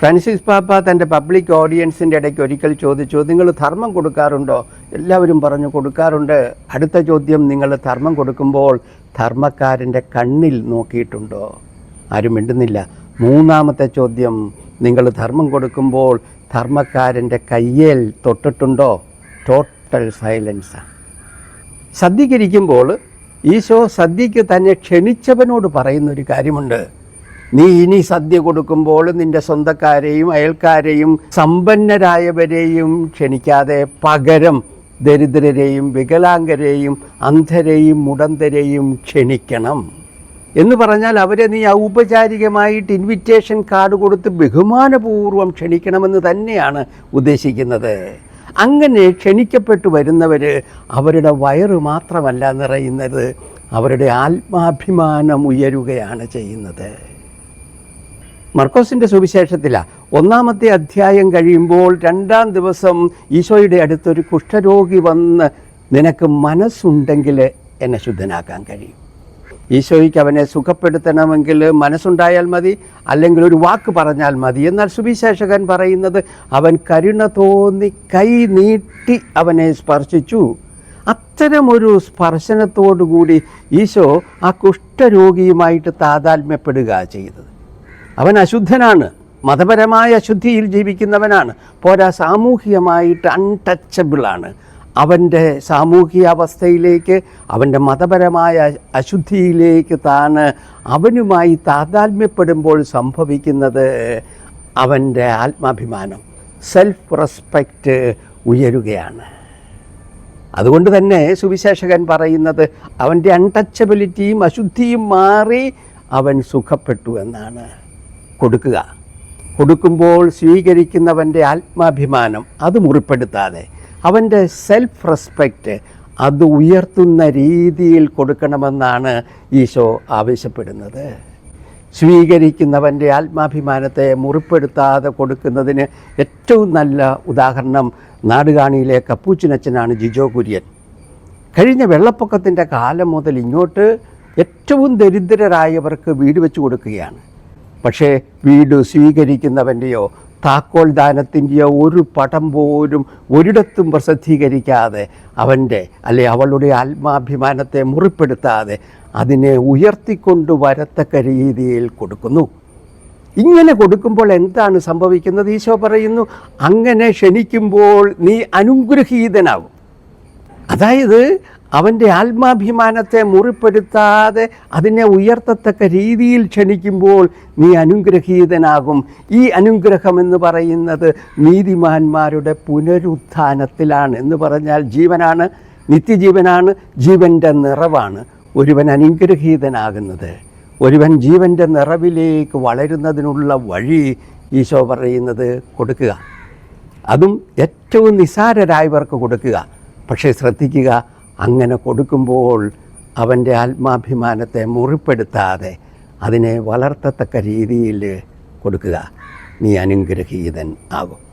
Francis പാപ്പ തന്റെ public ഓഡിയൻസിന്റെ ഇടയ്ക്ക് ഒരിക്കൽ ചോദിച്ചു നിങ്ങൾ ധർമ്മം കൊടുക്കാറുണ്ടോ? എല്ലാവരും പറഞ്ഞു കൊടുക്കാറുണ്ട്. അടുത്ത ചോദ്യം നിങ്ങൾ ധർമ്മം കൊടുക്കുമ്പോൾ ധർമ്മക്കാരന്റെ കണ്ണിൽ നോക്കിയിട്ടുണ്ടോ? ആരും മിണ്ടുന്നില്ല. മൂന്നാമത്തെ ചോദ്യം നിങ്ങൾ ധർമ്മം കൊടുക്കുമ്പോൾ ധർമ്മക്കാരന്റെ കയ്യേൽ തൊട്ടിട്ടുണ്ടോ? ടോട്ടൽ സൈലൻസാണ് സദ്യക്കിരിക്കുമ്പോൾ ഈശോ സദ്യക്ക് തന്നെ ക്ഷണിച്ചവനോട് പറയുന്നൊരു കാര്യമുണ്ട്. നീ ഇനി സദ്യ കൊടുക്കുമ്പോൾ നിന്റെ സ്വന്തക്കാരെയും അയൽക്കാരെയും സമ്പന്നരായവരെയും ക്ഷണിക്കാതെ പകരം ദരിദ്രരെയും വികലാംഗരെയും അന്ധരെയും മുടന്തരെയും ക്ഷണിക്കണം. എന്ന് പറഞ്ഞാൽ അവരെ നീ ഔപചാരികമായിട്ട് ഇൻവിറ്റേഷൻ കാർഡ് കൊടുത്ത് ബഹുമാനപൂർവം ക്ഷണിക്കണമെന്ന് തന്നെയാണ് ഉദ്ദേശിക്കുന്നത്. അങ്ങനെ ക്ഷണിക്കപ്പെട്ടു വരുന്നവർ അവരുടെ വയറ് മാത്രമല്ല നിറയുന്നത് അവരുടെ ആത്മാഭിമാനം ഉയരുകയാണ് ചെയ്യുന്നത്. മർക്കോസിന്റെ സുവിശേഷത്തിലാണ് ഒന്നാമത്തെ അധ്യായം കഴിയുമ്പോൾ രണ്ടാം ദിവസം ഈശോയുടെ അടുത്തൊരു കുഷ്ഠരോഗി വന്ന് നിനക്ക് മനസ്സുണ്ടെങ്കിൽ എന്നെ ശുദ്ധനാക്കാൻ കഴിയും. ഈശോയ്ക്ക് അവനെ സുഖപ്പെടുത്തണമെങ്കിൽ മനസ്സുണ്ടായാൽ മതി അല്ലെങ്കിൽ ഒരു വാക്ക് പറഞ്ഞാൽ മതി. എന്നാൽ സുവിശേഷകൻ പറയുന്നത് അവൻ കരുണ തോന്നി കൈ നീട്ടി അവനെ സ്പർശിച്ചു. അത്തരമൊരു സ്പർശനത്തോടുകൂടി ഈശോ ആ കുഷ്ഠരോഗിയുമായിട്ട് താതാത്മ്യപ്പെടുക ചെയ്തത്. അവൻ അശുദ്ധനാണ്. മതപരമായ അശുദ്ധിയിൽ ജീവിക്കുന്നവനാണ്. പോരാ സാമൂഹികമായിട്ട് അൺടച്ചബിളാണ് അവന്റെ സാമൂഹിക അവസ്ഥയിലേക്ക് അവന്റെ മതപരമായ അശുദ്ധിയിലേക്ക് താൻ അവനുമായി താതാത്മ്യപ്പെടുമ്പോൾ സംഭവിക്കുന്നത് അവന്റെ ആത്മാഭിമാനം. സെൽഫ് റെസ്പെക്റ്റ് ഉയരുകയാണ്. അതുകൊണ്ട് തന്നെ സുവിശേഷകൻ പറയുന്നത് അവന്റെ അൺടച്ചബിലിറ്റിയും അശുദ്ധിയും മാറി അവൻ സുഖപ്പെട്ടു എന്നാണ്. കൊടുക്കുക. കൊടുക്കുമ്പോൾ സ്വീകരിക്കുന്നവന്റെ ആത്മാഭിമാനം അത് മുറിപ്പെടുത്താതെ അവന്റെ സെൽഫ് റെസ്പെക്റ്റ് അത് ഉയർത്തുന്ന രീതിയിൽ കൊടുക്കണമെന്നാണ് ഈശോ ആവശ്യപ്പെടുന്നത്. സ്വീകരിക്കുന്നവന്റെ ആത്മാഭിമാനത്തെ മുറിപ്പെടുത്താതെ കൊടുക്കുന്നതിന് ഏറ്റവും നല്ല ഉദാഹരണം നാടുകാണിയിലെ കപ്പൂച്ചിനച്ചനാണ് ജിജോ കുര്യൻ. കഴിഞ്ഞ വെള്ളപ്പൊക്കത്തിന്റെ കാലം മുതൽ ഇങ്ങോട്ട് ഏറ്റവും ദരിദ്രരായവർക്ക് വീട് വെച്ച് കൊടുക്കുകയാണ്. പക്ഷേ വീട് സ്വീകരിക്കുന്നവന്റെയോ താക്കോൽ ദാനത്തിന്റെയോ ഒരു പടം പോലും ഒരിടത്തും പ്രസിദ്ധീകരിക്കാതെ അവന്റെ അല്ലെ അവളുടെ ആത്മാഭിമാനത്തെ മുറിപ്പെടുത്താതെ അതിനെ ഉയർത്തിക്കൊണ്ട് വരത്തക്ക രീതിയിൽ കൊടുക്കുന്നു. ഇങ്ങനെ കൊടുക്കുമ്പോൾ എന്താണ് സംഭവിക്കുന്നത്? ഈശോ പറയുന്നു അങ്ങനെ ക്ഷണിക്കുമ്പോൾ നീ അനുഗ്രഹീതനാകും. അതായത് അവന്റെ ആത്മാഭിമാനത്തെ മുറിപ്പെടുത്താതെ അതിനെ ഉയർത്തത്തക്ക രീതിയിൽ ക്ഷണിക്കുമ്പോൾ നീ അനുഗ്രഹീതനാകും. ഈ അനുഗ്രഹം എന്ന് പറയുന്നത് നീതിമാന്മാരുടെ പുനരുത്ഥാനത്തിലാണ് എന്ന് പറഞ്ഞാൽ ജീവനാണ് നിത്യജീവനാണ് ജീവന്റെ നിറവാണ്. ഒരുവൻ അനുഗ്രഹീതനാകുന്നത്. ഒരുവൻ ജീവന്റെ നിറവിലേക്ക് വളരുന്നതിനുള്ള വഴി ഈശോ പറയുന്നത് കൊടുക്കുക. അതും ഏറ്റവും നിസാരരായവർക്ക് കൊടുക്കുക. പക്ഷേ ശ്രദ്ധിക്കുക അങ്ങനെ കൊടുക്കുമ്പോൾ അവന്റെ ആത്മാഭിമാനത്തെ മുറിപ്പെടുത്താതെ അതിനെ വളർത്തത്തക്ക രീതിയിൽ കൊടുക്കുക. നീ അനുഗ്രഹീതൻ ആകും.